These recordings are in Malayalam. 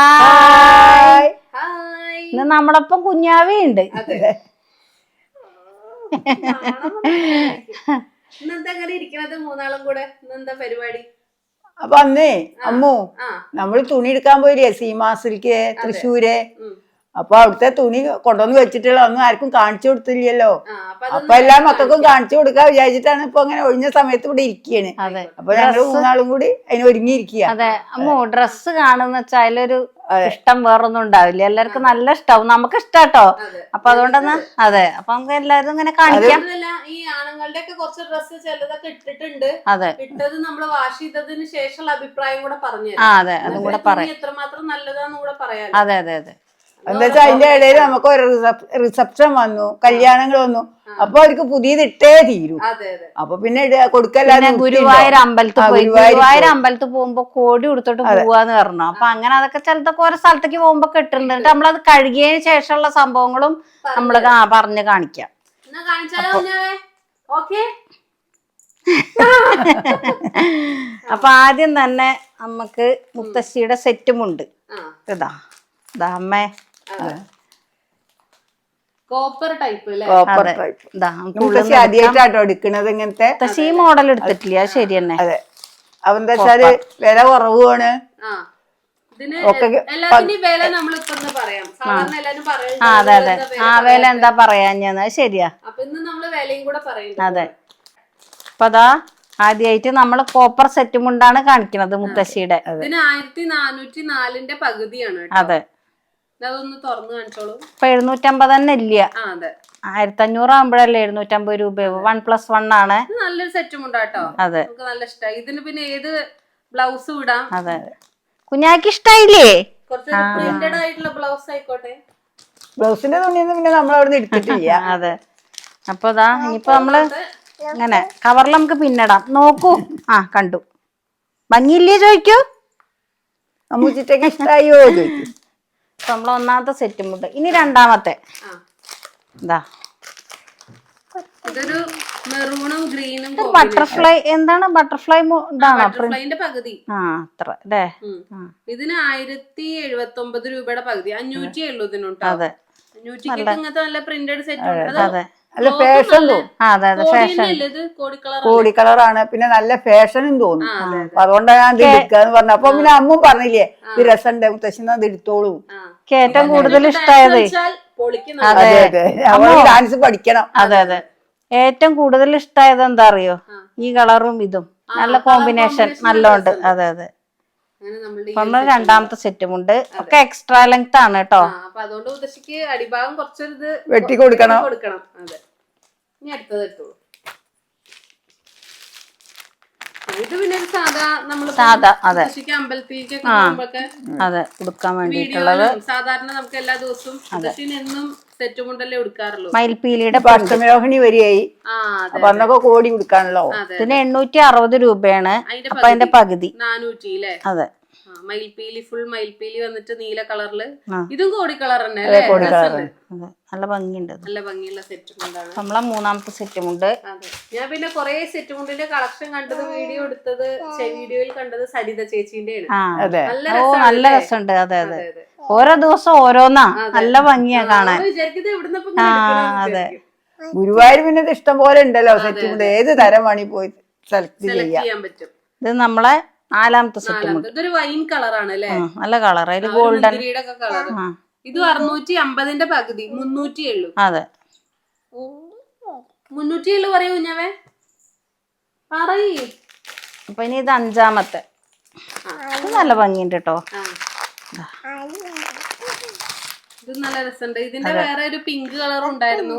ഹായ് ഇന്ന് നമ്മളൊപ്പം കുഞ്ഞാവി ഉണ്ട് അപ്പൊ അന്നേ അമ്മു നമ്മൾ നമ്മൾ തുണി എടുക്കാൻ പോയില്ലേ? സീമാ സിൽക്ക് തൃശ്ശൂര്. അപ്പൊ അവിടുത്തെ തുണി കൊണ്ടുവന്ന് വെച്ചിട്ടുള്ള ഒന്നും ആർക്കും കാണിച്ചു കൊടുത്തില്ലല്ലോ. അപ്പൊ എല്ലാ മക്കൾക്കും കാണിച്ചു കൊടുക്കാൻ വിചാരിച്ചിട്ടാണ് ഇപ്പൊ അങ്ങനെ ഒഴിഞ്ഞ സമയത്ത് ഇവിടെ ഇരിക്കുകയാണ് അതെ. അപ്പൊ ഞങ്ങൾ മൂന്നാളും കൂടി അതിന് ഒരുങ്ങിയിരിക്കുക അതെ അമ്മോ ഡ്രസ്സ് കാണുന്ന വെച്ചാൽ അതിലൊരു ഇഷ്ടം വേറൊന്നും ഉണ്ടാവില്ല. എല്ലാവർക്കും നല്ല ഇഷ്ടാവും. നമുക്ക് ഇഷ്ടാട്ടോ. അപ്പൊ അതുകൊണ്ടെന്ന് അതെ അപ്പൊ നമുക്ക് എല്ലാവരും ഇങ്ങനെ കാണിക്കാം. ഈ ആണുങ്ങളുടെ ഒക്കെ കുറച്ച് ഡ്രസ്സ് ചിലതൊക്കെ ഇട്ടിട്ടുണ്ട്. അതെ. ഇട്ടത് നമ്മൾ വാഷ് ചെയ്തതിന് ശേഷമുള്ള അഭിപ്രായം കൂടെ പറഞ്ഞു ആ അതെ അതും കൂടെ പറയാം. എത്രമാത്രം നല്ലതാന്ന് കൂടെ പറയാം അതെ അതെ അതെ. എന്താ വെച്ചാൽ അതിന്റെ ഇടയിൽ നമുക്ക് ഒരു റിസപ്ഷൻ വന്നു കല്യാണങ്ങൾ വന്നു. അപ്പൊ അവർക്ക് പുതിയത് ഇട്ടേ തീരൂ. അതെ അതെ. അപ്പൊ പിന്നെ കൊടുക്കല്ലാതെ ഗുരുവായൂർ അമ്പലത്തിൽ പോയി. ഗുരുവായൂർ അമ്പലത്തിൽ പോകുമ്പോ കോടി കൊടുത്തിട്ട് പോവാന്ന് പറഞ്ഞു. അപ്പൊ അങ്ങനെ അതൊക്കെ ചിലതൊക്കെ ഓരോ സ്ഥലത്തേക്ക് പോകുമ്പോ കിട്ടുന്നുണ്ട് എന്നിട്ട് നമ്മളത് കഴുകിയതിന് ശേഷമുള്ള സംഭവങ്ങളും നമ്മൾ പറഞ്ഞ് കാണിക്കാം. അപ്പൊ ആദ്യം തന്നെ നമുക്ക് മുത്തശ്ശിയുടെ സെറ്റുമുണ്ട് ഉണ്ട്. ഇതാ. ഇതാ അമ്മേ. കോപ്പർ ടൈപ്പ് അല്ലേ കോപ്പർ ടൈപ്പ് ആദ്യമായിട്ടാട്ടോ എടുക്കണത് ഇങ്ങനത്തെ? മുത്തശ്ശി ഈ മോഡൽ എടുത്തിട്ടില്ല. ശരി തന്നെ. അതെ. വെച്ചാൽ വില കുറവാണ്. പറയാം. അതെ അതെ. ആ വില എന്താ പറയാഞ്ഞത് അത് ശരിയാ. അപ്പൊ ഇന്ന് നമ്മൾ വിലയും കൂടെ പറയുന്നത് അതെ. അപ്പൊ അതാ ആദ്യമായിട്ട് നമ്മൾ കോപ്പർ സെറ്റുമുണ്ടാണ് കാണിക്കുന്നത് മുത്തശ്ശിയുടെ. ഇതിന് ആയിരത്തി നാനൂറ്റി നാലിന്റെ പകുതിയാണ് അതെ. അതൊന്ന് തുറന്നു കാണിച്ചോളൂ. ഇപ്പൊ എഴുന്നൂറ്റമ്പത് തന്നെ ഇല്ല. ആ അതെ. ആയിരത്തി അഞ്ഞൂറ് ആകുമ്പോഴല്ലേ എഴുന്നൂറ്റമ്പത് രൂപ വൺ പ്ലസ് വൺ ആണ്. ഇത് നല്ലൊരു സെറ്റും ഉണ്ടാട്ടോ അതെ. നമുക്ക് നല്ല ഇഷ്ടമായി ഇതിന് പിന്നെ ഏത് ബ്ലൗസ് ഇടാം അതെ കുഞ്ഞാക്ക് ഇഷ്ടായില്ലേ? കുറച്ച് പ്രിന്റഡ് ആയിട്ടുള്ള ബ്ലൗസ് ആയിക്കോട്ടെ. ബ്ലൗസിന്റെ തുണിയൊന്നും പിന്നെ നമ്മൾ അവിടെ നിന്ന് എടുത്തിട്ടില്ല. അതെ. അപ്പൊ ഇതാ ഇനിയിപ്പോ നമ്മൾ ഇങ്ങനെ കവറിൽ നമുക്ക് പിന്നിടാം. നോക്കൂ. ആ കണ്ടു. ഭംഗിയില്ലേ ചോദിക്കൂ? അമ്മൂച്ചിട്ടൊക്കെ ഇഷ്ടായോ ചോദിക്കും. അപ്പൊ നമ്മളെ ഒന്നാമത്തെ സെറ്റുമുണ്ട് ഇനി രണ്ടാമത്തെ. ആ. ഇതാ. ഇതൊരു മെറൂണും ഗ്രീനും ബട്ടർഫ്ലൈ എന്താണ്? ബട്ടർഫ്ലൈ ഇതാണോ ബട്ടർഫ്ലൈന്റെ പകുതി. ആ അത്ര അല്ലേ? ഇതിന് ആയിരത്തി എഴുപത്തി ഒമ്പത് രൂപയുടെ പകുതി. അഞ്ഞൂറ്റി എഴുപതിനുണ്ട് ാണ് അതെ. ഇങ്ങനത്തെ നല്ല പ്രിന്റഡ് സെറ്റ് അതെ ഫാഷൻ കോടി കളറാണ് പിന്നെ നല്ല ഫാഷനും തോന്നും. അപ്പൊ അതുകൊണ്ടാണ് ഞാൻ ഇത് എടുക്കാന്ന് പറഞ്ഞു അപ്പൊ പിന്നെ അമ്മും പറഞ്ഞില്ലേ ഇത് രസമുണ്ട് മുത്തശ്ശിന്ന് അത് എടുത്തോളൂ. എനിക്ക് ഏറ്റവും കൂടുതൽ ഇഷ്ടമായത് അതെ അതെ ഡാൻസ് പഠിക്കണം. അതെ അതെ. ഏറ്റവും കൂടുതൽ ഇഷ്ടമായത് എന്താ അറിയോ ഈ കളറും ഇതും. നല്ല കോമ്പിനേഷൻ നല്ലോണ്ട്. അതെ അതെ. നമ്മൾ രണ്ടാമത്തെ സെറ്റുമുണ്ട് ഒക്കെ എക്സ്ട്രാ ലെങ്ത് ആണ് കേട്ടോ. അതുകൊണ്ട് വെട്ടി കൊടുക്കണം. കൊടുക്കണം. അതെ. ഇനി അടുത്തത് എടുത്തോളൂ ആ, ഇത് പിന്നെ ഒരു സാധാ നമ്മൾ സാധാ അതെ. പോകുമ്പോഴൊക്കെ അതെ കൊടുക്കാൻ വേണ്ടിയിട്ടുള്ളത്. സാധാരണ നമുക്ക് എല്ലാ ദിവസവും എന്നും സെറ്റ് കൊണ്ടല്ലേ എടുക്കാറുള്ളൂ മയിൽപീലിയുടെ അഷ്ടമിരോഹിണി വരിയായി. അതെ അപ്പൊ അന്നൊക്കെ കോടി കൊടുക്കാണല്ലോ പിന്നെ ഇതിന് എണ്ണൂറ്റി അറുപത് രൂപയാണ് അപ്പൊ അതിന്റെ പകുതി നാനൂറ്റി അതെ. ആ, മയിൽപ്പീലി ഫുൾ മയിൽപീലി വന്നിട്ട് നീല കളറിൽ. ഇതും കോടി കളർ തന്നെ കോടി കളർ അതെ നല്ല ഭംഗിയുണ്ട് നല്ല ഭംഗിയുള്ള സെറ്റ് മുണ്ടാണ് നമ്മളെ മൂന്നാമത്തെ സെറ്റ് മുണ്ട് ഞാൻ പിന്നെ കൊറേ സെറ്റ് മുണ്ടിന്റെ കളക്ഷൻ കണ്ടത് വീഡിയോ എടുത്തത് വീഡിയോയിൽ കണ്ടത് സരിത ചേച്ചിന്റെ നല്ല? രസമുണ്ട് അതെ അതെ. അതെ, അതെ. ഓരോ ദിവസം ഓരോന്നാ. നല്ല ഭംഗിയാ കാണാൻ. അതെ. ഗുരുവായൂർ പിന്നെ ഇഷ്ടം പോലെ ഉണ്ടല്ലോ സെറ്റ് മുണ്ട് ഏത് തരം വേണി പോയി സെലക്ട് സെലക്ട് ചെയ്യാൻ പറ്റും. ഇത് നമ്മളെ നാലാമത്തെ സെറ്റ് ഇതൊരു വൈൻ കളറാണ് അല്ലേ? നല്ല കളർ അതിൽ ഗോൾഡൻ ഇത് അറുന്നൂറ്റി അമ്പതിന്റെ പകുതി മുന്നൂറ്റി എള്ളു അതെ. മുന്നൂറ്റി എള്ളു പറയൂ ഞാവേ പറയ്. അപ്പൊ ഇനി ഇത് അഞ്ചാമത്തെ. നല്ല ഭംഗിയുണ്ട് കേട്ടോ. ഇത് നല്ല രസമുണ്ട്. ഇതിന്റെ വേറെ ഒരു പിങ്ക് കളർ ഉണ്ടായിരുന്നു.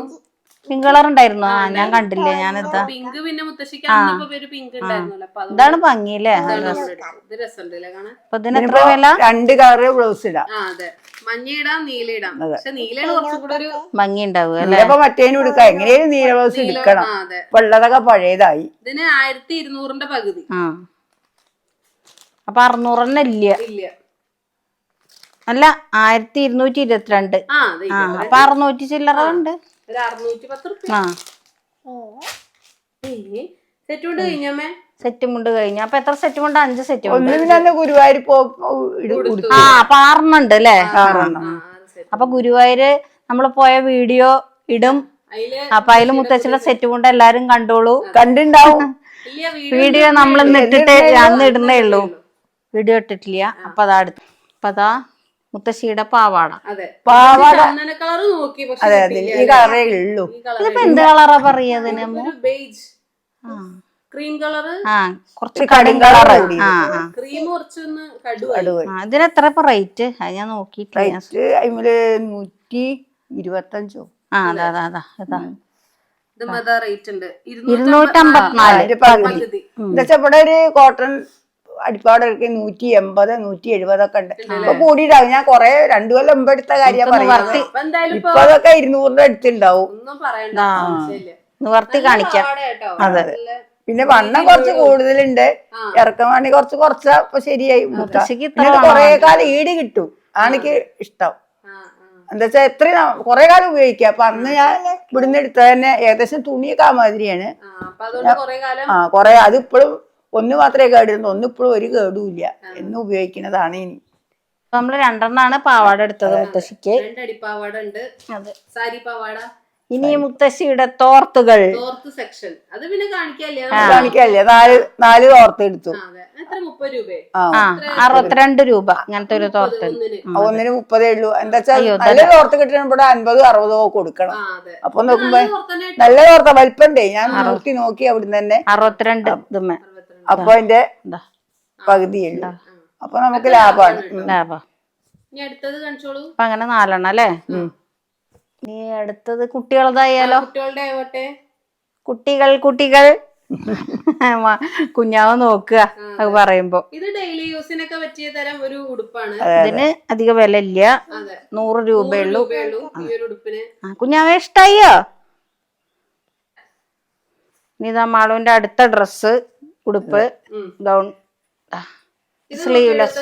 പിങ്ക് കളർ ഉണ്ടായിരുന്നു. ആ ഞാൻ കണ്ടില്ലേ എന്താ പിങ്ക് പിന്നെ മുത്തശ്ശിക്ക് അന്നിപ്പോ പിങ്ക് ഉണ്ടായിരുന്നല്ലോ. അപ്പൊ അതുകൊണ്ട് ഇതാണ് ഭംഗിയില്ലേ. ഇത് രസമുണ്ട് കാണാൻ? അപ്പൊ ഇതിന് എത്ര വില? രണ്ട് കളറ് ബ്ലൗസ് ഇടാം. ആ അതെ. മഞ്ഞ ഇടാം നീല ഇടാം പക്ഷെ നീലയാണ് കുറച്ചും കൂടെ ഒരു ഭംഗി ഉണ്ടാവുക അല്ലെ മറ്റേനും എടുക്കാം എങ്ങനെയും നീല ബ്ലൗസ് എടുക്കണം ആ അതെ. ഇപ്പൊ പഴയതായി. ഇതിന് ആയിരത്തി ഇരുന്നൂറിന്റെ പകുതി. ആ. അപ്പൊ അറുന്നൂറ് തന്നെ ഇല്ല. ഇല്ല. അല്ല ആയിരത്തി ഇരുന്നൂറ്റി ഇരുപത്തിരണ്ട്. ആ അതെ ആ അപ്പൊ അറുന്നൂറ്റി ചില്ലറ ഉണ്ട്. ഒരു അറുന്നൂറ്റി പത്ത് റുപ്യ. ആ. സെറ്റ് കൊണ്ട് കഴിഞ്ഞമ്മേ സെറ്റ് മുണ്ട് കഴിഞ്ഞു. അപ്പൊ എത്ര സെറ്റ് മുണ്ട് അഞ്ച് സെറ്റ് മുണ്ട് ആ അപ്പൊ അല്ലേ? ആറെണ്ണം. അപ്പൊ ഗുരുവായൂര് നമ്മൾ പോയ വീഡിയോ ഇടും. അപ്പൊ അതിൽ മുത്തച്ഛന്റെ സെറ്റ് മുണ്ട് എല്ലാരും കണ്ടോളൂ. കണ്ടിണ്ടാവും. ഇല്ല വീഡിയോ വീഡിയോ നമ്മൾ ഇന്ന് ഇട്ടിട്ട് അന്ന് ഇടുന്നേ ഉള്ളൂ. വീഡിയോ ഇട്ടിട്ടില്ല. അപ്പൊ അതാ അടുത്ത്. അപ്പൊ അതാ മുത്തശ്ശിയുടെ പാവാട. പാവാട അതെ അതെ. ഈ കളറേ ഉള്ളൂ. ഇതിപ്പോ എന്ത് കളറാ പറയതിന് ബേജ് ക്രീം കളർ ആ. കുറച്ച് കടും കടും കളറ്. ക്രീം കുറച്ചൊന്ന് ഇതിന് എത്ര ഇപ്പൊ റേറ്റ്? അത് ഞാൻ നോക്കിട്ടില്ല അതിൽ നൂറ്റി ഇരുപത്തഞ്ചോ. ആ അതാ അതാ അതാ അതാ. ഇത് റേറ്റ് ഉണ്ട്. ഇരുന്നൂറ്റി അമ്പത്തിനാല് അതിന്റെ പകുതി. പകുതി എന്നുവെച്ചാ ഇവിടെ ഒരു കോട്ടൺ അടിപ്പാടൊക്കെ നൂറ്റി എൺപത് നൂറ്റി എഴുപതൊക്കെ ഉണ്ട്. അപ്പൊ കൂടിയിട്ടാവും ഞാൻ കൊറേ രണ്ടു കൊല്ലം മുമ്പ് എടുത്ത കാര്യം പറയുന്നത്. ഇപ്പൊ അതൊക്കെ ഇരുന്നൂറിന്റെ അടുത്തുണ്ടാവും. ഒന്നും പറയണ്ട. ആവശ്യമില്ല നിവർത്തി കാണിക്കാം. അതെ. അതെ പിന്നെ വണ്ണം കുറച്ച് കൂടുതലുണ്ട്. ഇറക്കം വേണ്ടി കുറച്ച് കുറച്ചാ ഇപ്പൊ ശരിയായി. കൊറേ കാലം ഈട് കിട്ടും. ആണെനിക്ക് ഇഷ്ടം. എന്താ വെച്ചാ എത്രയും കൊറേ കാലം ഉപയോഗിക്കുക അപ്പൊ അന്ന് ഞാൻ ഇവിടുന്ന് എടുത്ത തന്നെ ഏകദേശം തുണിയൊക്കെ ആ മാതിരിയാണ്. ആ അതുകൊണ്ട് കൊറേ കാലം ആ കൊറേ അതിപ്പോഴും ഒന്ന് മാത്രമേ കേടുന്നു ഒന്ന് ഇപ്പോഴും ഒരു കേടുമില്ല എന്ന് ഉപയോഗിക്കുന്നതാണ് ഇനി. നമ്മൾ രണ്ടെണ്ണാണ് പാവാട എടുത്തത് മുത്തശ്ശിക്ക്. രണ്ടടി അടിപ്പാവാട ഉണ്ട്. അതെ. സാരി പാവാട. ഇനി മുത്തശ്ശിയുടെ തോർത്തുകൾ. തോർത്ത് സെക്ഷൻ. അത് പിന്നെ കാണിക്കല്ലേ കാണിക്കല്ലേ നാല് നാല് തോർത്ത് എടുത്തു. അതെ. എത്ര? മുപ്പത് രൂപ. ആ. ആ അറുപത്തിരണ്ട് രൂപ ഇങ്ങനത്തെ ഒരു തോർത്ത്. ഒന്നിന്. മുപ്പതേ ഉള്ളൂ. എന്താ വെച്ചാൽ നല്ല തോർത്ത് കിട്ടണം. ഇവിടെ അൻപതോ അറുപതോ കൊടുക്കണം. അതെ. അപ്പൊ നോക്കുമ്പോ നല്ല തോർത്ത. വലിപ്പണ്ടേ. ഞാൻ നോക്കി നോക്കി അവിടുന്ന് തന്നെ. അറുപത്തിരണ്ട് ഇതുമേ അപ്പൊ അതിന്റെ പകുതി പകുതിയുള്ളൂ അപ്പൊ നമുക്ക് ലാഭമാണ്. ലാഭം അടുത്തത് കാണിച്ചോളൂ. അപ്പൊ അങ്ങനെ നാലെണ്ണം അല്ലേ? നീ അടുത്തത് കുട്ടികളതായാലോ? കുട്ടികൾ കുട്ടികൾ. കുഞ്ഞാവ് നോക്കുക അത്. പറയുമ്പോ. ഇത് ഡെയിലി യൂസിനൊക്കെ പറ്റിയ തരം ഒരു ഉടുപ്പാണ്. ഇതിന് അധിക വില ഇല്ല നൂറ് രൂപയുള്ളൂ. രൂപയുള്ളൂ ഈ ഒരു ഉടുപ്പിന്. ആ, കുഞ്ഞാവെ ഇഷ്ടായോ? ഇനി ഇതാ മാളുവിന്റെ അടുത്ത ഡ്രസ്സ് ഉടുപ്പ്. ഗൗൺ സ്ലീവ്ലെസ്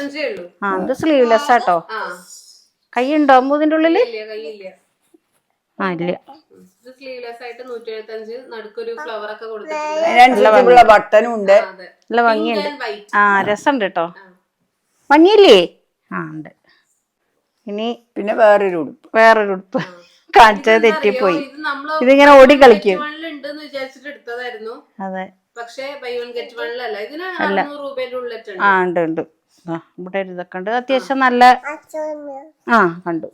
ആ ഇത് സ്ലീവ്ലെസ് ആട്ടോ. കൈ കൈയുണ്ടോ അമ്മൂതിന്റെ ഉള്ളിൽ ആ ഇല്ല. ഉണ്ട്. നല്ല ഭംഗിയുണ്ട്. ആ രസമുണ്ട് കേട്ടോ ഭംഗിയില്ലേ? ആ ഉണ്ട്. ഇനി പിന്നെ വേറൊരു ഉടുപ്പ്. വേറൊരു ഉടുപ്പ്. കാണിച്ചത് തെറ്റിപ്പോയി. ഇതിങ്ങനെ ഓടി കളിക്കും അതെ. പക്ഷേ ബൈ വൺ ഗെറ്റ് വണ്ണിലല്ല ഇതിന് അറുന്നൂറ് രൂപയുടെ ഉള്ളിട്ടുണ്ട് ആ ഉണ്ട് ഉണ്ട്. ആ ഇവിടെ ഒരു ഇതൊക്കെ ഉണ്ട്. അത്യാവശ്യം നല്ല ആ കണ്ടു.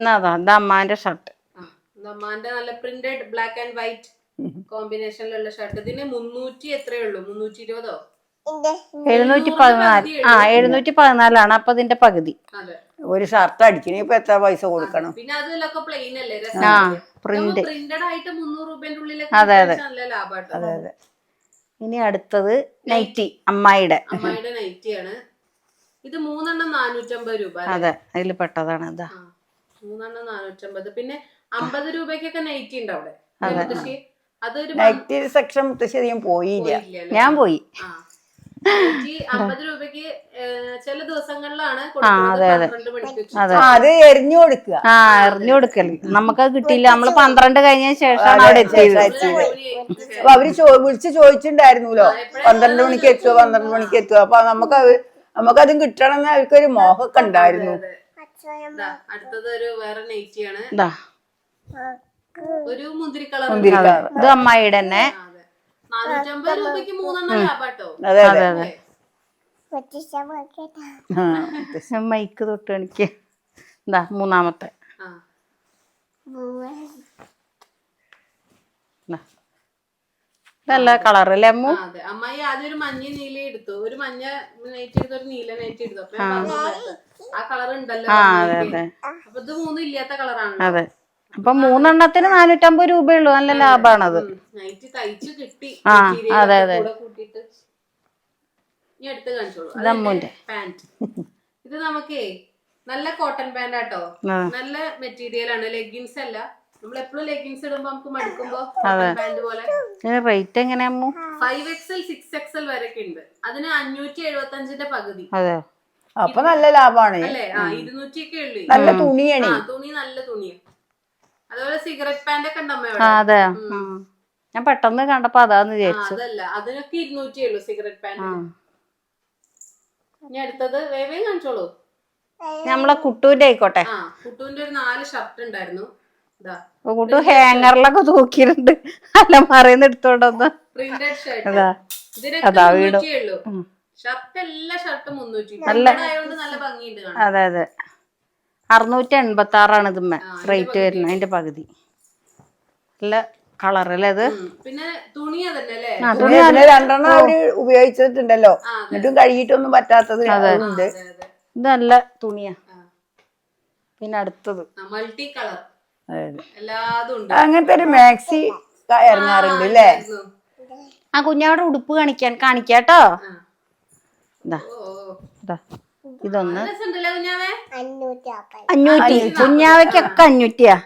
എന്നാ അതാ ഇത് അമ്മാന്റെ ഷർട്ട് അമ്മാന്റെ നല്ല പ്രിന്റഡ് ബ്ലാക്ക് ആൻഡ് വൈറ്റ് കോമ്പിനേഷനിലുള്ള ഷർട്ട് ഇതിന് മുന്നൂറ്റി എത്രയേ ഉള്ളൂ മുന്നൂറ്റി ഇരുപതോ എഴുന്നൂറ്റി പതിനാല്. ആ എഴുന്നൂറ്റി പതിനാലാണ് അപ്പൊ ഇതിന്റെ പകുതി. അതെ. ഒരു ഷർട്ട് അടിക്കണേ ഇപ്പൊ എത്ര പൈസ കൊടുക്കണം? പിന്നെ അതിലൊക്കെ പ്ലെയിൻ അല്ലേ? ആ പ്രിന്റ് പ്രിന്റഡ് ആയിട്ട് മുന്നൂറ് രൂപന്റെ ഉള്ളിലൊക്കെ അതെ, അതെ. നല്ല അതെ അതെ. ഇനി അടുത്തത് നൈറ്റി അമ്മായിയുടെ അമ്മായിയുടെ നൈറ്റിയാണ് ഇത് മൂന്നെണ്ണം നാനൂറ്റമ്പത് രൂപ അതെ അതിൽ പെട്ടതാണ് അതാ. മൂന്നെണ്ണം നാനൂറ്റമ്പത്. പിന്നെ അമ്പത് രൂപയ്ക്കൊക്കെ നൈറ്റി ഉണ്ട് അവിടെ. അതെ. അതൊരു നൈറ്റ് സെക്ഷൻ മുത്തശ്ശി അധികം പോയില്ല. ഞാൻ പോയി. അത് എറിഞ്ഞു കൊടുക്കുക. ആ എറിഞ്ഞു കൊടുക്കൽ. നമുക്കത് കിട്ടിയില്ല. നമ്മൾ പന്ത്രണ്ട് കഴിഞ്ഞ ശേഷമാണ് അവിടെ എത്തിയത്. അപ്പൊ അവർ വിളിച്ച് ചോദിച്ചിട്ടുണ്ടായിരുന്നല്ലോ. പന്ത്രണ്ട് മണിക്ക് എത്തുക പന്ത്രണ്ട് മണിക്ക് എത്തുക അപ്പൊ നമുക്ക് നമുക്കതും കിട്ടണം എന്ന് അവർക്കൊരു മോഹമൊക്കെ ഉണ്ടായിരുന്നു. ദാ, അടുത്തത് ഒരു വേറെ ഇതാ ഒരു മുന്തിരി കളർ മുന്തിരി കളർ ഇത് അമ്മായിയുടെ തന്നെ. നാനൂറ്റമ്പത് രൂപയ്ക്ക് മൂന്നെണ്ണം ലാഭാട്ടോ. അതെ അതെ അതെ. ആ മൈക്ക് തൊട്ട് എനിക്ക് എന്താ മൂന്നാമത്തെ. ആ. ഇതല്ല കളർ അല്ലേ അമ്മു? ആ, അതെ. അമ്മായി ആദ്യം ഒരു മഞ്ഞ നീല എടുത്തു. ഒരു മഞ്ഞ നൈറ്റ് എടുത്തു ഒരു നീല നൈറ്റ് എടുത്തു. അപ്പൊ ഞാൻ പറഞ്ഞു ആ കളർ ഉണ്ടല്ലോ ആ അതെ അതെ. അപ്പൊ ഇത് മൂന്നും ഇല്ലാത്ത കളറാണ്. അതെ. അപ്പൊ മൂന്നെണ്ണത്തിന് നാനൂറ്റമ്പത് രൂപയുള്ളൂ. നല്ല കിട്ടി. ആ, അതെ, അതെ. കാണിച്ചോളൂ. ഇത് നമുക്കേ നല്ല കോട്ടൺ പാന്റ് ആട്ടോ. നല്ല മെറ്റീരിയൽ ആണ്. ലെഗിൻസ് അല്ല. നമ്മൾ എപ്പോഴും ലെഗിൻസ് ഇടുമ്പോ നമുക്ക് മടുക്കുമ്പോ പാന്റ് പോലെ. റേറ്റ് എങ്ങനെയാ ഫൈവ് എക്സൽ സിക്സ് എക്സൽ വരെ ഉണ്ട്. അതിന് അഞ്ഞൂറ്റി എഴുപത്തി അഞ്ചിന്റെ പകുതി അപ്പൊ നല്ല ലാഭാണ്. അല്ലേ? ആ ഇരുന്നൂറ്റി ഒക്കെ ഉള്ളു നല്ല തുണിയാണ്. തുണി നല്ല തുണിയാ. അതുപോലെ സിഗരറ്റ് പാന്റ് ഒക്കെ ഉണ്ട് ആ അതെ. ഞാൻ പെട്ടെന്ന് കണ്ടപ്പോ അതാന്ന് വിചാരിച്ചു. അതല്ല. അതിനൊക്കെ ഇരുന്നൂറ്റിയേ ഉള്ളു സിഗരറ്റ് പാന്റ് ഇനി അടുത്തത് വേവേ കാണിച്ചോളൂ. നമ്മളെ കുട്ടൂന്റെ ആയിക്കോട്ടെ. ആ കുട്ടുവിന്റെ ഒരു നാല് ഷർട്ട് ഉണ്ടായിരുന്നു. കുട്ടു ഹാങ്ങറിലൊക്കെ തൂക്കിയിട്ടുണ്ട്. അലമാറയിൽ എടുത്തോണ്ടൊന്ന് അതാ. വീടും. ഷർട്ട് എല്ലാ ഷർട്ടും മുന്നൂറ്റി നല്ല- ഭംഗിയുണ്ട് അതെ അതെ. അറുന്നൂറ്റി എൺപത്തി ആറാണ് ഇതുമ്മ റേറ്റ് വരുന്നത് അതിന്റെ പകുതി. നല്ല കളറല്ലേ അത്? പിന്നെ തുണി തുണി അതിന് രണ്ടെണ്ണം അവർ ഉപയോഗിച്ചിട്ടുണ്ടല്ലോ. എന്നിട്ടും കഴുകിയിട്ടൊന്നും പറ്റാത്തത് അതെ. ഇത് നല്ല തുണിയാ. പിന്നെ അടുത്തത്. മൾട്ടി കളർ ഉണ്ട്. അങ്ങനത്തെ ഒരു മാക്സി ഇറങ്ങാറുണ്ട് അല്ലേ? ആ കുഞ്ഞാവിടെ ഉടുപ്പ് കാണിക്കാൻ കാണിക്കാട്ടോ. ഇതാ. ഇതാ ഇതൊന്ന് അഞ്ഞൂറ്റി. കുഞ്ഞാവയ്ക്കൊക്കെ അഞ്ഞൂറ്റിയാ.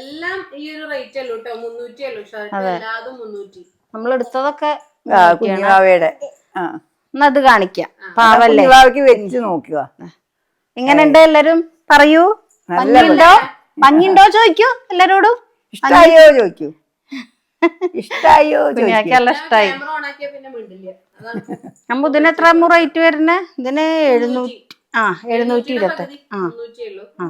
എല്ലാം ഈ ഒരു റേറ്റ് അല്ലോ കേട്ടോ? മുന്നൂറ്റി അല്ലോ? ഷർട്ട് എല്ലാതും മുന്നൂറ്റി. നമ്മൾ എടുത്തതൊക്കെ ആ കുഞ്ഞുവാവയുടെ എന്നാ അത് കാണിക്കാം. പാവല്ലേ? കുഞ്ഞുവാവയ്ക്ക് വെച്ച് നോക്കുക. എങ്ങനെയുണ്ട് എല്ലാരും? പറയൂ. ഭംഗിയുണ്ടോ ഭംഗിയുണ്ടോ ചോദിക്കൂ എല്ലാരോടും. ഇഷ്ടായോ ചോദിക്കൂ. ഇഷ്ടായോ ചോദിക്കൂ. ഇഷ്ടായി. ക്യാമറ ഓൺ പിന്നെ മിണ്ടില്ല. അതാണ് നമ്മ ഇതിന് എത്ര റേറ്റ് വരുന്നേ? ഇതിന് എഴുന്നൂറ്റി ആ എഴുന്നൂറ്റി ഇരുപത്തി ആ. ആ.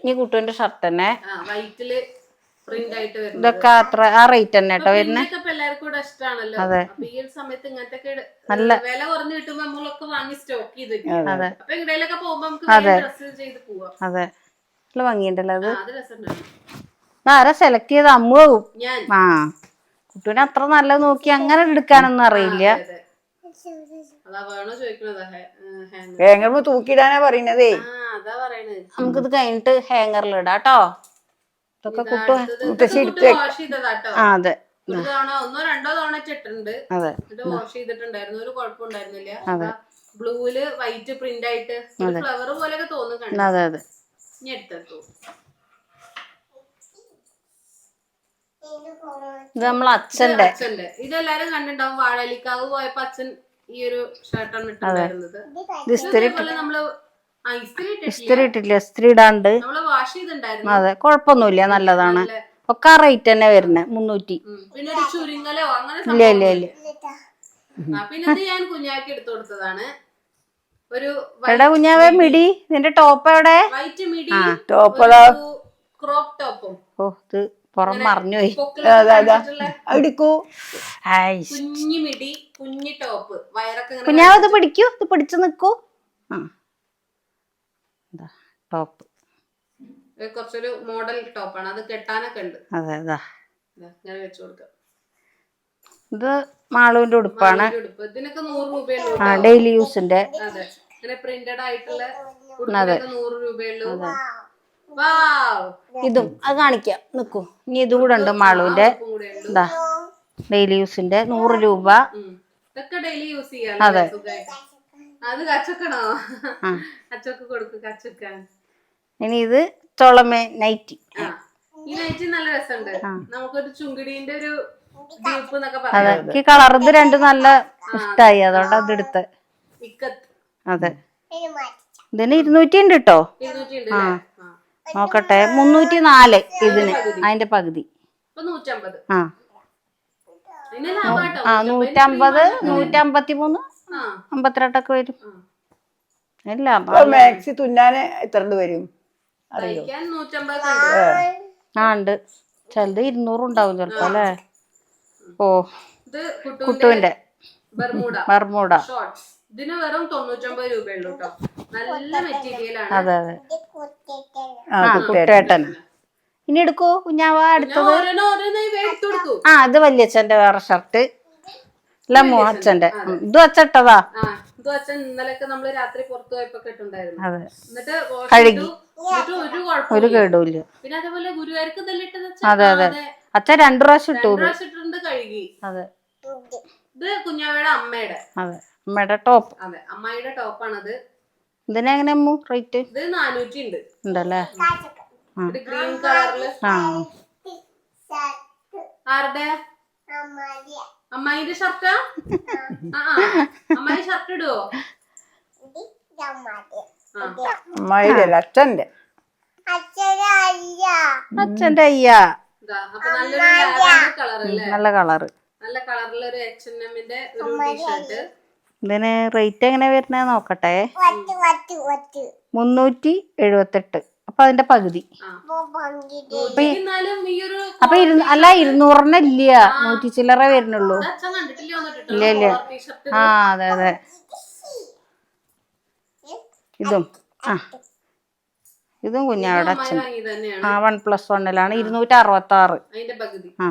ഇനി കുട്ടുവിന്റെ ഷർട്ട് തന്നെ. ആ വൈറ്റിൽ പ്രിന്റ് ആയിട്ട് വരുന്നത്. ഇതൊക്കെ അത്ര ആ റേറ്റ് തന്നെ കേട്ടോ വരുന്നത് അതെ. നല്ല വില കുറഞ്ഞു കിട്ടുമ്പോ നമ്മളൊക്കെ വാങ്ങി സ്റ്റോക്ക് ചെയ്ത് വെക്കും. അതെ. അതെ. നല്ല ഭംഗിയുണ്ടല്ലോ അത്. ആരാ സെലക്ട് ചെയ്ത് അമ്മുവും? ഞാൻ. ആ കുട്ടീനെ അത്ര നല്ല നോക്കി അങ്ങനെ എടുക്കാനൊന്നും അറിയില്ല. ഹാങ്ങർ തൂക്കിയിടാനാ പറയണതേ. നമുക്കിത് കഴിഞ്ഞിട്ട് ഹാങ്ങറിൽ ഇടാം കേട്ടോ ഇതൊക്കെ കുട്ടു വാഷ് എടുത്ത് ആ അതെ. ഒരു തവണ ഒന്നോ രണ്ടോ തവണ ഇട്ടിട്ടുണ്ട്. അതെ. എന്നിട്ട് വാഷ് ചെയ്തിട്ടുണ്ടായിരുന്നു. ഒരു കുഴപ്പമുണ്ടായിരുന്നില്ല. ബ്ലൂവിൽ വൈറ്റ് പ്രിന്റ് ആയിട്ട് ഫ്ലവർ പോലെയൊക്കെ അതെ അതെ. ഇനി ഇത് നമ്മളെ അച്ഛന്റെ അച്ഛന്റെ ഇതെല്ലാരും കണ്ടിട്ടുണ്ടാവും. വാഴലിക്കാവ് പോയപ്പോ അച്ഛൻ ഈ ഒരു ഷർട്ടാണ് ഇട്ടിട്ടുണ്ടായിരുന്നത്. ഇതേപോലെ നമ്മൾ ആ, ഇസ്തിരി ഇട്ടിട്ടില്ല. ഇസ്തിരി ഇട്ടില്ല ഇസ്തിരി ഇടാണ്ട്. നമ്മൾ വാഷ് ചെയ്തിട്ടുണ്ടായിരുന്നു. അതെ. കുഴപ്പമൊന്നുമില്ല നല്ലതാണ്. നല്ല- ഒക്കെ ആ റേറ്റ് തന്നെ വരുന്നത് മുന്നൂറ്റി. ഉം. പിന്നെ ഒരു ചുരുങ്ങലോ അങ്ങനെ ഇല്ല ഇല്ല ഇല്ല. ആ, പിന്നെ ഇത് ഞാൻ കുഞ്ഞാക്കി എടുത്തു കൊടുത്തതാണ്. ഒരു എടാ കുഞ്ഞാവേ മിടി. നിന്റെ ടോപ്പ് എവിടെ? വൈറ്റ് മിടി ടോപ്പതാ ക്രോപ്പ് ടോപ്പും ഓ ഇത് പുറം മറിഞ്ഞുപോയി എടുക്കൂ. കുഞ്ഞു മിടി കുഞ്ഞു ടോപ്പ് വയറൊക്കെ ഇങ്ങനെ കുഞ്ഞാവ് ഇത് പിടിക്കൂ. ഇത് പിടിച്ചു നിക്കൂ ആ. ടോപ്പ് കുറച്ചൊരു മോഡൽ ടോപ്പാണ് അത് കെട്ടാനൊക്കെ ഉണ്ട്. അതെ അതാ. ഞാൻ വെച്ചു കൊടുക്കാം. ഇത് മാളുവിന്റെ ഉടുപ്പാണ്. ഒരു ഉടുപ്പ്. ഇതിനൊക്കെ നൂറ് രൂപയുള്ളൂ ആ ഡെയിലി യൂസിന്റെ. അതെ. ഇങ്ങനെ പ്രിന്റഡ് ആയിട്ടുള്ള ഉടുപ്പിനൊക്കെ നൂറ് രൂപയുള്ളൂ വാവ്. ഇതും അത് കാണിക്കാം. നിക്കൂ. ഇനി ഇത് കൂടെ ഉണ്ട് മാളുവിന്റെ. ഉപ്പും കൂടെ ഉണ്ട്. ഇതാ ഡെയിലി യൂസിന്റെ നൂറ് രൂപ. ഉം. ഇതൊക്കെ ഡെയിലി യൂസ് ചെയ്യാം സുഖമായിട്ട് അത് കച്ചക്കണോ? അച്ചൊക്കെ കൊടുക്കും കച്ചക്കാൻ ഇനി ഇത് ചൊളമേ നൈറ്റി. ഈ നൈറ്റ് നല്ല രസമുണ്ട്. നമുക്കൊരു ചുങ്കിടീന്റെ ഒരു അതെ. എനിക്ക് കളർ ഇത് രണ്ടും നല്ല ഇഷ്ടായി. അതുകൊണ്ട് അത്. എടുത്ത് അതെ ഇതിന് ഇരുന്നൂറ്റി ഉണ്ട് കേട്ടോ ആ. നോക്കട്ടെ. മുന്നൂറ്റി നാല് ഇതിന് അതിന്റെ പകുതി. ആ. ആ നൂറ്റമ്പത് നൂറ്റമ്പത്തി മൂന്ന് അമ്പത്തിരണ്ടൊക്കെ വരും. ഇല്ല മാക്സി തുന്നാന് എത്ര വരും. ആ. ഉണ്ട്. ചിലത് ഇരുന്നൂറുണ്ടാവും ചെലപ്പോ അല്ലേ? ഓ ഇത് കുട്ടുവിന്റെ ബർമൂഡ. ഷോർട്സ് ഇതിന് വെറും തൊണ്ണൂറ്റൊമ്പത് രൂപയുള്ളൂ കേട്ടോ നല്ല മെറ്റീരിയൽ ആണ് അതെ അതെ. ആ കുട്ടേട്ടൻ ഇനി എടുക്കൂ. കുഞ്ഞാവ അടുത്തത്. ആ ഇത് വല്യച്ഛന്റെ വേറെ ഷർട്ട് ലമ്മു അച്ഛന്റെ ഇത് ഇത് അച്ഛൻ ഇന്നലെയൊക്കെ നമ്മൾ രാത്രി പുറത്തു പോയപ്പോ ഇട്ടുണ്ടായിരുന്നു എന്നിട്ട് കഴുകി. ഒരു കേടൂല്ല കേടുമില്ല. പിന്നെ അതേപോലെ ഗുരുവായൂർക്ക് ഇതല്ലിട്ടത് അതെ, അതെ. അച്ഛൻ രണ്ടു പ്രാവശ്യം ഇട്ടു. കഴുകി. അതെ. ഇത് കുഞ്ഞാവയുടെ അമ്മയുടെ. അതെ. അമ്മയുടെ ടോപ്പ്. അതെ. അമ്മായിയുടെ ടോപ്പാണത്. ഇതിനെങ്ങനെ അമ്മു? റേറ്റ്? ഇത് നാനൂറ്റി ഉണ്ട് ഉണ്ടല്ലേ ഇത് ഗ്രീൻ കളറിൽ. ആ. ആരുടെ? അമ്മായിന്റെ ഷർട്ടാ ആ. അമ്മായി ഷർട്ട് ഇടുവോ? അമ്മായിടെ അച്ഛന്റെ അച്ഛന്റെ അയ്യ. ഇതാ നല്ലൊരു ലാവൻഡർ കളർ അല്ലേ നല്ല കളറ്. നല്ല കളറിലൊരു ടീഷർട്ട് ഇതിന് റേറ്റ് എങ്ങനെ വരുന്നത് നോക്കട്ടെ? മുന്നൂറ്റി എഴുപത്തെട്ട്. അപ്പൊ അതിന്റെ പകുതി. എന്നാലും ഈ ഒരു അപ്പൊ അല്ല ഇരുന്നൂറിന് ഇല്ല. നൂറ്റി ചില്ലറ വരുന്നുള്ളൂ. ഇല്ല, ഇല്ല. ആ അതെ അതെ. ഇതും. ആ. ഇതും കുഞ്ഞാവിടെ അച്ഛൻ. ആ വൺ പ്ലസ് വണ്ണിലാണ് ഇരുന്നൂറ്റി അറുപത്തി ആറ് അതിന്റെ പകുതി. ആ.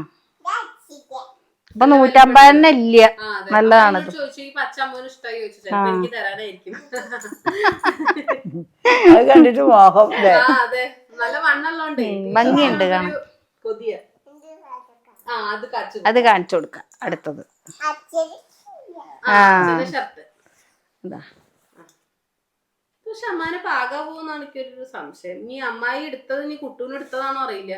അപ്പൊ നൂറ്റമ്പതിന് ഇല്ല ആ. നല്ലതാണ് അത് കണ്ടിട്ട് മോഹം ഇല്ലേ? ആ അതെ. നല്ല വണ്ണുള്ളോണ്ടേ ഭംഗിയുണ്ട് കാണാൻ. അത് കാണിച്ചു കൊടുക്കാം. അടുത്തത്. ആ ഇതാ. പക്ഷെ അമ്മാനെ പാകാ പോകുന്നാണ് എനിക്കൊരു സംശയം. നീ അമ്മായി എടുത്തത് നീ കുട്ടൂന് എടുത്തതാണോ അറിയില്ല.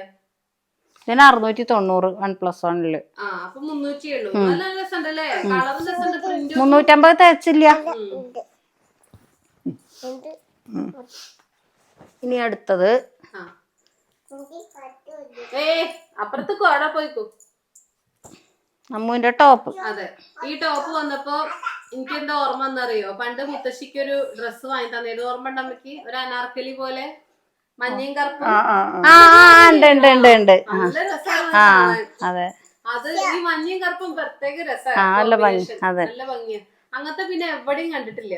ഞാൻ അറുന്നൂറ്റി തൊണ്ണൂറ് വൺ പ്ലസ് വണ്ണിൽ ആ അപ്പൊ മുന്നൂറ്റി ഉള്ളൂ. നല്ല രസമുണ്ടല്ലേ? കളറും രസമുണ്ട്. പ്രിന്റും മുന്നൂറ്റമ്പത് തയ്ച്ചില്ല ഇനി അടുത്തത്. ഏ അപ്പുറത്ത് കോട പോയിക്കോ. അമ്മുവിന്റെ ടോപ്പ് അതെ. ഈ ടോപ്പ് വന്നപ്പോ എനിക്ക് എന്താ ഓർമ്മ എന്നറിയോ പണ്ട് മുത്തശ്ശിക്ക് ഒരു ഡ്രസ് വാങ്ങി തന്നേത് ഓർമ്മ ഉണ്ട് അമ്മയ്ക്ക്? ഒരു അനാർക്കലി പോലെ മഞ്ഞയും കറുപ്പും. അതെ. അത് ഈ മഞ്ഞയും കറുപ്പും പ്രത്യേക രസമാണ് നല്ല ഭംഗി, അതെ. നല്ല ഭംഗിയാ. അങ്ങനത്തെ പിന്നെ എവിടെയും കണ്ടിട്ടില്ല.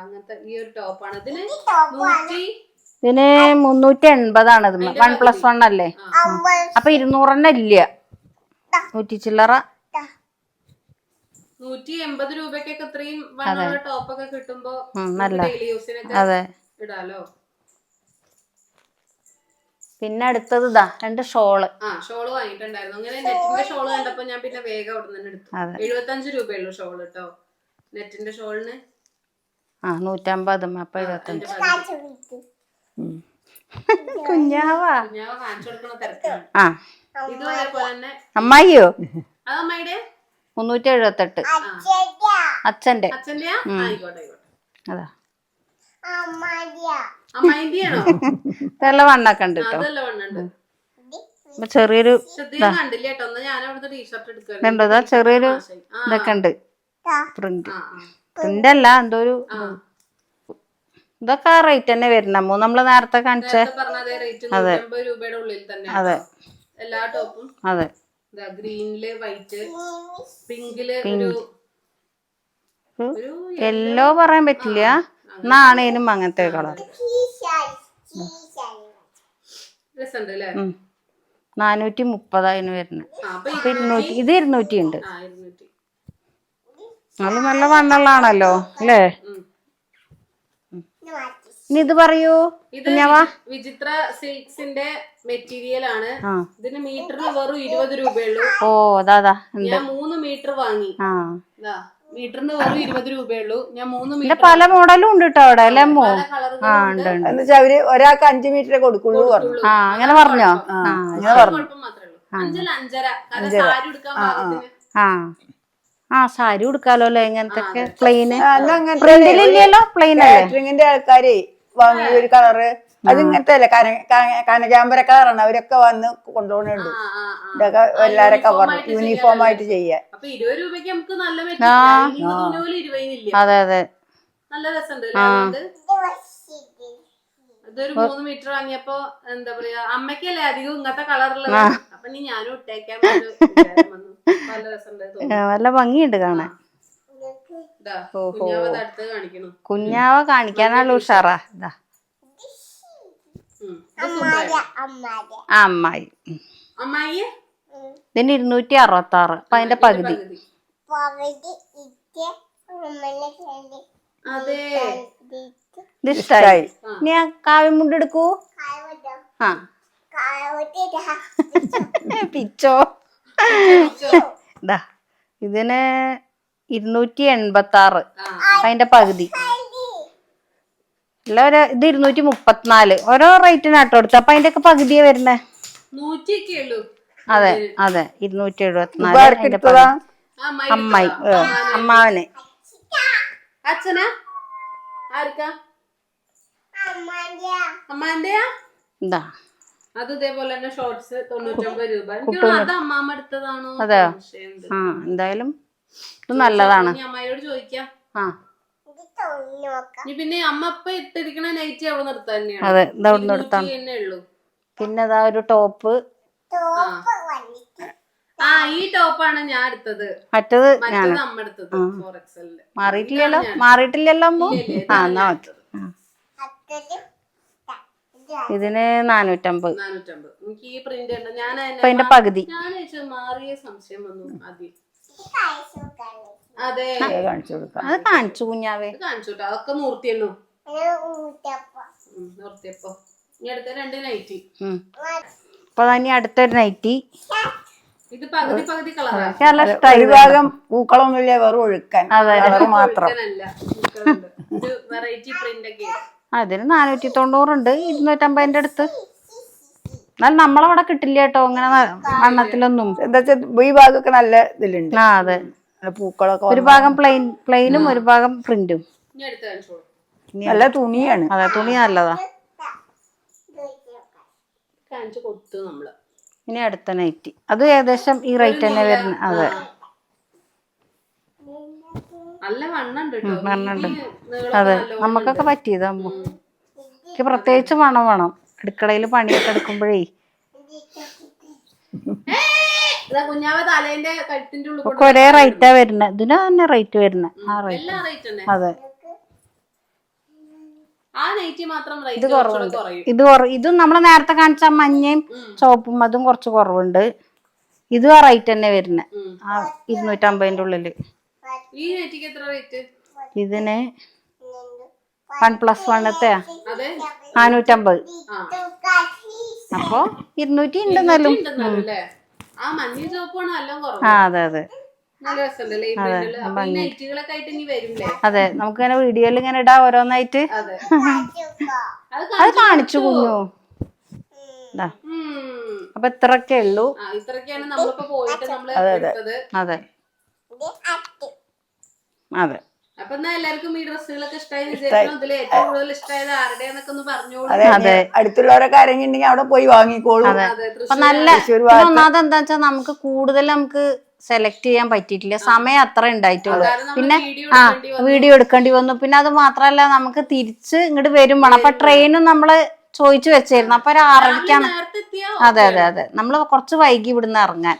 അങ്ങനത്തെ ഈ ഒരു ടോപ്പാണ് ഇതിന് നൂറ്റി ഇതിന് മുന്നൂറ്റി എൺപതാണ്. ഇത് വൺ പ്ലസ് വൺ അല്ലേ? അപ്പൊ ഇരുന്നൂറെണ്ണ ഇല്ല. നൂറ്റി ചില്ലറ. നൂറ്റി എൺപത് രൂപക്കൊക്കെ ഇത്രയും ടോപ്പൊക്കെ കിട്ടുമ്പോ നല്ല. ഡെയിലി യൂസിനൊക്കെ അതെ. ഇടാലോ? പിന്നെ അടുത്തത് ഇതാ രണ്ട് ഷോൾ. ആ ഷോൾ വാങ്ങിയിട്ടുണ്ടായിരുന്നു. അങ്ങനെ നെറ്റിന്റെ ഷോൾ കണ്ടപ്പോ ഞാൻ പിന്നെ വേഗം അവിടെ നിന്ന് എടുത്തു. എഴുപത്തഞ്ച് രൂപയുള്ളൂ ഷോൾ കേട്ടോ നെറ്റിന്റെ ഷോളിന്? ആ നൂറ്റമ്പത് അപ്പൊ എഴുപത്തഞ്ച്. കുഞ്ഞാവാ. ഞാൻ കാണിച്ചു കൊടുക്കണ തിരക്കാണ്. ആ. അമ്മായിയോ? മുന്നൂറ്റി എഴുപത്തെട്ട് അച്ഛന്റെ അതാ. നല്ല വണ്ണൊക്കെ ഉണ്ട് കേട്ടോ അതല്ല വണ്ണുണ്ട്. ഇപ്പൊ ചെറിയൊരു ഇതുണ്ട് ഇതാ ചെറിയൊരു ഇതൊക്കെ ഉണ്ട്. പ്രിന്റ്. പ്രിന്റ് അല്ല എന്തോ ഒരു ഇതൊക്കെ ആ റേറ്റ് തന്നെ വരുന്നമ്മു നമ്മൾ നേരത്തെ കാണിച്ച അതെ പറഞ്ഞ റേറ്റ് നൂറ്റമ്പത് രൂപയുടെ ഉള്ളിൽ തന്നെ അതെ. എല്ലാ ടോപ്പും? അതെ. ഗ്രീനിൽ വൈറ്റ് പിങ്കിൽ ഒരു യെല്ലോ. പറയാൻ പറ്റില്ല. നാണേനും അങ്ങനത്തെ കളർ. നാനൂറ്റി മുപ്പത് അതിന് വരുന്നത് ഇരുന്നൂറ്റി ഇത് ഇരുന്നൂറ്റി ഉണ്ട് ഇരുന്നൂറ്റി. നല്ല വണ്ണുള്ളതാണല്ലോ അല്ലേ. ഇനി ഇത് പറയൂ. ഇത് കുഞ്ഞാവാ. വിചിത്ര സിൽക്സിന്റെ മെറ്റീരിയൽ ആണ്. ആ. ഇതിന് മീറ്ററിന് വെറും ഇരുപത് രൂപയുള്ളൂ. ഓ അതാ ഉണ്ട്. ഞാൻ മൂന്ന് മീറ്റർ വാങ്ങി. ആ. ഇതാ മീറ്ററിന് വെറും ഇരുപത് രൂപയുള്ളൂ. ഞാൻ മൂന്ന് ഇതിന്റെ മീറ്റർ പല മോഡലും ഉണ്ട് കേട്ടോ അവിടെ അല്ലേ അമ്മു പല ആ ഉണ്ട്. ഉണ്ട് എന്ന് വെച്ചാൽ അവർ ഒരാൾക്ക് അഞ്ചു മീറ്ററെ കൊടുക്കുള്ളൂ പറഞ്ഞു. ആ അങ്ങനെ പറഞ്ഞോ? ആ അങ്ങനെ പറഞ്ഞു. കുഴപ്പം മാത്രമേ ഉള്ളൂ. അഞ്ചല്ല അഞ്ചര. കാരണം സാരി എടുക്കാൻ പാകത്തിന്. ആ. ആ സാരി ഉടുക്കാലോ അല്ലേ ഇങ്ങനത്തെ പ്ലെയിന് പ്രിന്റിലില്ലല്ലോ പ്ലെയിൻ കാറ്ററിംഗിന്റെ ആൾക്കാരെ വാങ്ങി ഒരു കളറ്. അത് ഇങ്ങനത്തെ അല്ലേ? കന കന- കനകാമ്പര കളറാണ്. അവരൊക്കെ വന്ന് കൊണ്ടുപോകുന്നുണ്ട്. ആ. ഇതൊക്കെ എല്ലാരൊക്കെ പറഞ്ഞു യൂണിഫോം ആയിട്ട് ചെയ്യാൻ അതെ അതെ. നല്ല രസമുണ്ട് അല്ലേ? അതുകൊണ്ട് ഇതൊരു മൂന്ന് മീറ്റർ വാങ്ങിയപ്പോ എന്താ പറയാ അമ്മയ്ക്കല്ലേ അധികം ഇങ്ങനത്തെ കളറുള്ളത്? അപ്പൊ നീ ഞാനും ഇട്ടേക്കാൻ. നല്ല ഭംഗിയുണ്ട് കാണാൻ. കുഞ്ഞാവ കാണിക്കാനുള്ള ഉഷാറാ. ഇതാ അമ്മായി. ഇതിന് ഇരുന്നൂറ്റി അറുപത്തി ആറ് അപ്പൊ അതിന്റെ പകുതി. ഇഷ്ടായി. ഇനി ആ കാവ്യമുണ്ട് എടുക്കൂ. ആ. പിച്ചോ. ഇതാ ഇതിന് ഇരുന്നൂറ്റി എൺപത്തി ആറ് അതിന്റെ പകുതി. അല്ല ഒരു ഇത് ഇരുന്നൂറ്റി മുപ്പത്തിനാല് ഓരോ റേറ്റിന് ആട്ടോ എടുത്തു അപ്പൊ അതിന്റെ ഒക്കെ പകുതിയാ വരുന്നേ? ഉള്ളൂ അതെ അതെ. ഇരുന്നൂറ്റി എഴുപത്തിനാല് അമ്മായി. അമ്മാവന്. അച്ഛനാ? ആർക്കാ? അമ്മാന്റെയാ? എന്താ അത് ഇതേപോലെ തന്നെ ഷോർട്സ് തൊണ്ണൂറ്റൊമ്പത് രൂപ. എനിക്ക് തോന്നുന്നു അത് അമ്മാമ്മ എടുത്തതാണോ അതെയോ? ആ എന്തായാലും ഇത് നല്ലതാണ്. അമ്മയോട് ചോദിക്കാം. ആ. പിന്നെ അമ്മ ഇപ്പൊ ഇട്ടിരിക്കണ നൈറ്റി അവിടെ നിർത്താൻ തന്നെയാണ്. അതെ ഇത് പിന്നെ ഇതാ ഒരു ടോപ്പ് ആ ഈ ടോപ്പാണ് ഞാൻ എടുത്തത്. മറ്റത് ഞാൻ അമ്മ എടുത്തത് ഫോർ മാറിയിട്ടില്ലല്ലോ? മാറിയിട്ടില്ലല്ലോ അമ്മ? ആ എന്നാ മറ്റത് ആ. ഇതിന് നാനൂറ്റമ്പത്. എനിക്ക് ഈ പ്രിന്റ് ഉണ്ട് ഞാൻ അതിന്റെ പകുതി. ഞാൻ ചോദിച്ചു മാറിയ സംശയം വന്നു ആദ്യം. അതെ. കാണിച്ചു കൊടുക്കാം. അത് കാണിച്ചു കുഞ്ഞാവേ. ഇത് കാണിച്ചു കേട്ടോ അതൊക്കെ നൂർത്തിയല്ലോ നൂർത്തിയപ്പോ ഇനി അടുത്ത രണ്ട് നൈറ്റി. ഉം. അപ്പൊ ഇനി അടുത്തൊരു നൈറ്റി. ഇത് പകുതി പകുതി കളറാണ് എനിക്ക് നല്ല ഇഷ്ടമായി ഒരു ഭാഗം പൂക്കളൊന്നുമില്ല വെറും ഒഴുക്കാൻ. കളറ് മാത്രം. ഇത് വെറൈറ്റി പ്രിന്റ് ഒക്കെ. അതിന് നാനൂറ്റി തൊണ്ണൂറുണ്ട് ഇരുന്നൂറ്റമ്പതിന്റെ അടുത്ത് എന്നാൽ നമ്മളവിടെ കിട്ടില്ല കേട്ടോ അങ്ങനെ വണ്ണത്തിലൊന്നും. എന്താ വെച്ചാൽ ഈ ഭാഗമൊക്കെ നല്ല ഇതിലുണ്ട്. ആ അതെ. നല്ല പൂക്കളൊക്കെ ഒരു ഭാഗം പ്ലെയിൻ പ്ലെയിനും ഒരു ഭാഗം പ്രിന്റും ഇനി അടുത്ത കാണിച്ചോളൂ നല്ല തുണിയാണ്. അതെ തുണി നല്ലതാ. ഇനി അടുത്ത നൈറ്റി അത് ഏകദേശം ഈ റേറ്റ് തന്നെ വരുന്നത് അതെ. നല്ല വണ്ണുണ്ട് അതെ നമുക്കൊക്കെ പറ്റിയത് അമ്മ എനിക്ക് പ്രത്യേകിച്ച് മണം വേണം. അടുക്കളയിൽ പണിയൊക്കെ എടുക്കുമ്പോഴേ. ഒക്കെ ഒരേ റേറ്റാ വരുന്നത് ഇതിന് തന്നെ റേറ്റ് വരുന്നത് ആ റേറ്റ് അതെ. ഇത് കുറവുണ്ട്. ഇത് കുറ ഇതും നമ്മൾ നേരത്തെ കാണിച്ച മഞ്ഞയും ചുവപ്പും അതും കുറച്ച് കുറവുണ്ട്. ഇതും ആ റേറ്റ് തന്നെ വരുന്നത്. ആ ഇരുന്നൂറ്റമ്പതിന്റെ ഉള്ളിൽ. ഈ നെറ്റിക്ക് എത്ര റേറ്റ്? ഇതിന് വൺ പ്ലസ് വണ്ണത്തെ എത്തയാ നാനൂറ്റമ്പത്. അപ്പോ ഇരുന്നൂറ്റി ഉണ്ടെന്നാലും ആ അതെ അതെ. അതെ നമുക്ക് ഇങ്ങനെ വീഡിയോയിൽ ഇങ്ങനെ ഇടാ ഓരോന്നായിട്ട്. അതെ. കാണിച്ചു കുഞ്ഞു. അപ്പൊ ഇത്രയൊക്കെ ഉള്ളൂ. അതെ അതെ. അതെ. അതെ. അപ്പൊ എന്നാ എല്ലാവർക്കും ഈ ഡ്രസ്സുകളൊക്കെ ഇഷ്ടമായി വിചാരിക്കണം ഇതിൽ ഏറ്റവും കൂടുതൽ ഇഷ്ടമായത് ആരുടെയെന്നൊക്കെ ഒന്ന് പറഞ്ഞോളൂ അതെ അടുത്തുള്ളവരൊക്കെ ആരെങ്കിലും അവിടെ പോയി വാങ്ങിക്കോളൂ. അതെ. അപ്പൊ നല്ല ഒന്നാമത് എന്താ വെച്ചാൽ നമുക്ക് കൂടുതൽ നമുക്ക് സെലക്ട് ചെയ്യാൻ പറ്റിയിട്ടില്ല. സമയം അത്ര ഉണ്ടായിട്ടുള്ളൂ. പിന്നെ വീഡിയോ ആ വീഡിയോ എടുക്കേണ്ടി വന്നു. പിന്നെ അത് മാത്രല്ല നമുക്ക് തിരിച്ച് ഇങ്ങോട്ട് വരും വേണം. അപ്പൊ ട്രെയിനും നമ്മൾ ചോദിച്ചു വെച്ചായിരുന്നു. അപ്പൊ ഒരു ആറരയ്ക്കാണ്. അതെ അതെ അതെ. നമ്മൾ കുറച്ച് വൈകി ഇവിടുന്ന് ഇറങ്ങാൻ.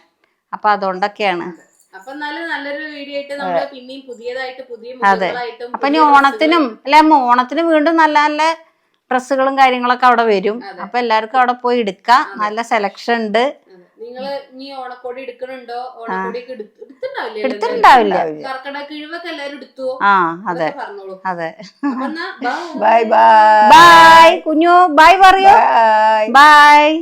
അപ്പൊ അതുകൊണ്ടൊക്കെയാണ്. അപ്പൊ നല്ലൊരു വീഡിയോ ആയിട്ട് നമ്മൾ പിന്നെയും പുതിയതായിട്ട് പുതിയ അപ്പൊ ഇനി ഓണത്തിനും അല്ലെ ഓണത്തിനും ഓണത്തിന് വീണ്ടും നല്ല നല്ല ഡ്രസ്സുകളും കാര്യങ്ങളൊക്കെ അവിടെ വരും. അപ്പൊ എല്ലാവർക്കും അവിടെ പോയി എടുക്കാം. നല്ല സെലക്ഷൻ ഉണ്ട്. നിങ്ങൾ ഇനി ഓണക്കോടി എടുക്കണുണ്ടോ? ഓണക്കോടിയൊക്കെ എടുത്ത് എടുത്തിണ്ടാവില്ലേ എടുത്തിട്ടുണ്ടാവില്ല. കർക്കിടക കിഴിവൊക്കെ എല്ലാരും ആ അതെ. ബൈ ബൈ ബായ് കുഞ്ഞു. ബായ് പറയൂ. Bye bye